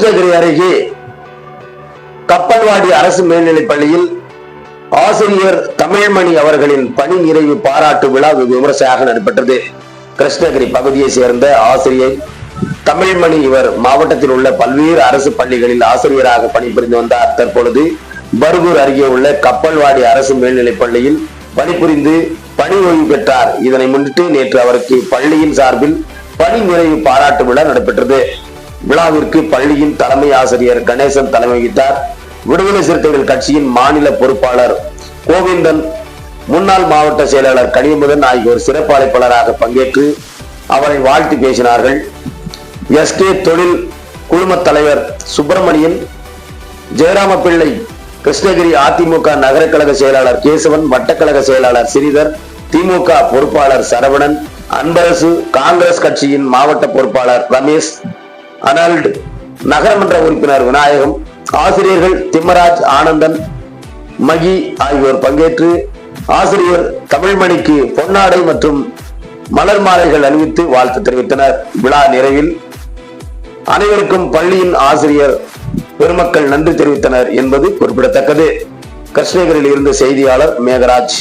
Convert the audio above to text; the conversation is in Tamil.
கிருஷ்ணகிரி அருகே கப்பல்வாடி அரசு மேல்நிலைப் பள்ளியில் ஆசிரியர் தமிழ்மணி அவர்களின் பணி நிறைவு பாராட்டு விழா விமர்சையாக நடைபெற்றது. கிருஷ்ணகிரி பகுதியை சேர்ந்த ஆசிரியர் தமிழ்மணி இவர் மாவட்டத்தில் உள்ள பல்வேறு அரசு பள்ளிகளில் ஆசிரியராக பணிபுரிந்து வந்தார். தற்பொழுது பர்கூர் அருகே உள்ள கப்பல்வாடி அரசு மேல்நிலைப் பள்ளியில் பணிபுரிந்து பணி ஓய்வு பெற்றார். இதனை முன்னிட்டு நேற்று அவருக்கு பள்ளியின் சார்பில் பணி நிறைவு பாராட்டு விழா நடைபெற்றது. விழாவிற்கு பள்ளியின் தலைமை ஆசிரியர் கணேசன் தலைமை வகித்தார். விடுதலை சிறுத்தைகள் கட்சியின் மாநில பொறுப்பாளர் கோவிந்தன் முன்னாள் மாவட்ட செயலாளர் கனியமுதன் ஆகியோர் சிறப்பு அழைப்பாளராக பங்கேற்று அவரை வாழ்த்து பேசினார்கள். எஸ்கே தொழில் குழும தலைவர் சுப்பிரமணியன் ஜெயராம பிள்ளை கிருஷ்ணகிரி அதிமுக நகர கழக செயலாளர் கேசவன் வட்டக்கழக செயலாளர் ஸ்ரீதர் திமுக பொறுப்பாளர் சரவணன் அன்பரசு காங்கிரஸ் கட்சியின் மாவட்ட பொறுப்பாளர் ரமேஷ் அனல்டு நகரமன்ற உறுப்பினர் விநாயகம் ஆசிரியர்கள் திம்மராஜ் ஆனந்தன் மகி ஆகியோர் பங்கேற்று ஆசிரியர் தமிழ்மணிக்கு பொன்னாடை மற்றும் மலர் மாலைகள் அணிவித்து வாழ்த்து தெரிவித்தனர். விழா நிறைவில் அனைவருக்கும் பள்ளியின் ஆசிரியர் பெருமக்கள் நன்றி தெரிவித்தனர் என்பது குறிப்பிடத்தக்கது. கிருஷ்ணகிரியில் இருந்து செய்தியாளர் மேகராஜ்.